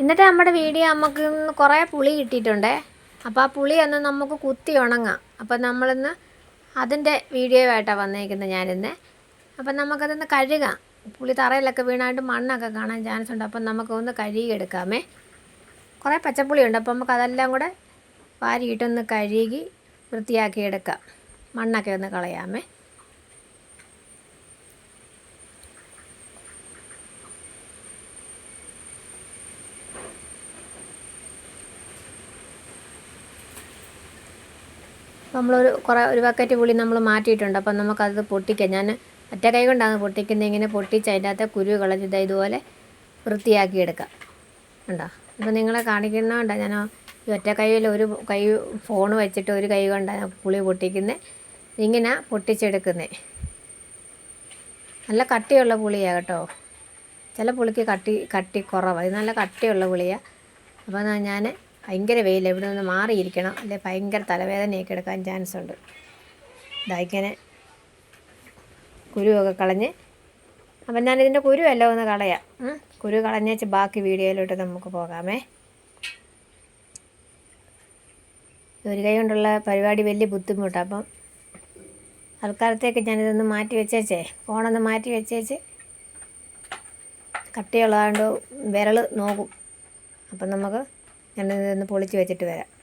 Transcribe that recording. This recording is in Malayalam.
ഇന്നത്തെ നമ്മുടെ വീഡിയോ നമുക്ക് കുറേ പുളി കിട്ടിയിട്ടുണ്ട്. അപ്പോൾ ആ പുളി ഒന്ന് നമുക്ക് കുത്തി ഉണങ്ങാം. അപ്പോൾ നമ്മളിന്ന് അതിന്റെ വീഡിയോ ആയിട്ടാണ് വന്നേക്കുന്നത് ഞാനിന്ന്. അപ്പം നമുക്കതൊന്ന് കഴുകാം. പുളി തറയിലൊക്കെ വീണായിട്ട് മണ്ണൊക്കെ കാണാൻ ചാൻസ് ഉണ്ട്. അപ്പം നമുക്കൊന്ന് കഴുകിയെടുക്കാമേ. കുറേ പച്ചപ്പുളിയുണ്ട്. അപ്പം നമുക്ക് അതെല്ലാം കൂടെ വാരിയിട്ടൊന്ന് കഴുകി വൃത്തിയാക്കി എടുക്കാം മണ്ണൊക്കെ ഒന്ന് കളയാമേ. നമ്മളൊരു കുറേ ഒരു ബക്കറ്റ് പുളി നമ്മൾ മാറ്റിയിട്ടുണ്ട്. അപ്പം നമുക്കത് പൊട്ടിക്കാം. ഞാൻ ഒറ്റ കൈ കൊണ്ടാണ് പൊട്ടിക്കുന്നത്. ഇങ്ങനെ പൊട്ടിച്ച് അതിന്റെ അകത്തെ കുരു കളഞ്ഞിട്ട് ഇതുപോലെ വൃത്തിയാക്കി എടുക്കാം. ഉണ്ടോ ഇപ്പം നിങ്ങളെ കാണിക്കുന്നതുകൊണ്ട് ഞാൻ ഈ ഒറ്റ കൈയിൽ ഒരു കൈ ഫോൺ വെച്ചിട്ട് ഒരു കൈ കൊണ്ടാണ് പുളി പൊട്ടിക്കുന്നത് ഇങ്ങനെ പൊട്ടിച്ചെടുക്കുന്നത് നല്ല കട്ടിയുള്ള പുളിയാണ് കേട്ടോ. ചില പുളിക്ക് കട്ടി കട്ടി കുറവാണ് ഇത് നല്ല കട്ടിയുള്ള പുളിയാണ് അപ്പോൾ ഞാൻ ഭയങ്കര വെയിൽ എവിടെ നിന്ന് മാറിയിരിക്കണം. അല്ലെ ഭയങ്കര തലവേദനയൊക്കെ എടുക്കാൻ ചാൻസ് ഉണ്ട് ഇതാ ഇങ്ങനെ കുരുവൊക്കെ കളഞ്ഞ്. അപ്പം ഞാൻ ഇതിന്റെ കുരു ഒന്ന് കളയാം. കുരു കളഞ്ഞേച്ച് ബാക്കി വീഡിയോയിലോട്ട് നമുക്ക് പോകാമേ. ഒരു കൈ കൊണ്ടുള്ള പരിപാടി വലിയ ബുദ്ധിമുട്ടാണ് അപ്പം തൽക്കാലത്തേക്ക് ഞാനിതൊന്ന് മാറ്റി വെച്ചേച്ചേ. ഫോണൊന്ന് മാറ്റി വെച്ചേച്ച് കട്ടിയുള്ളതാണ്ട് വിരൽ നോക്കും. അപ്പം നമുക്ക് ഞാനിതൊന്ന് പൊളിച്ച് വെച്ചിട്ട് വരാം.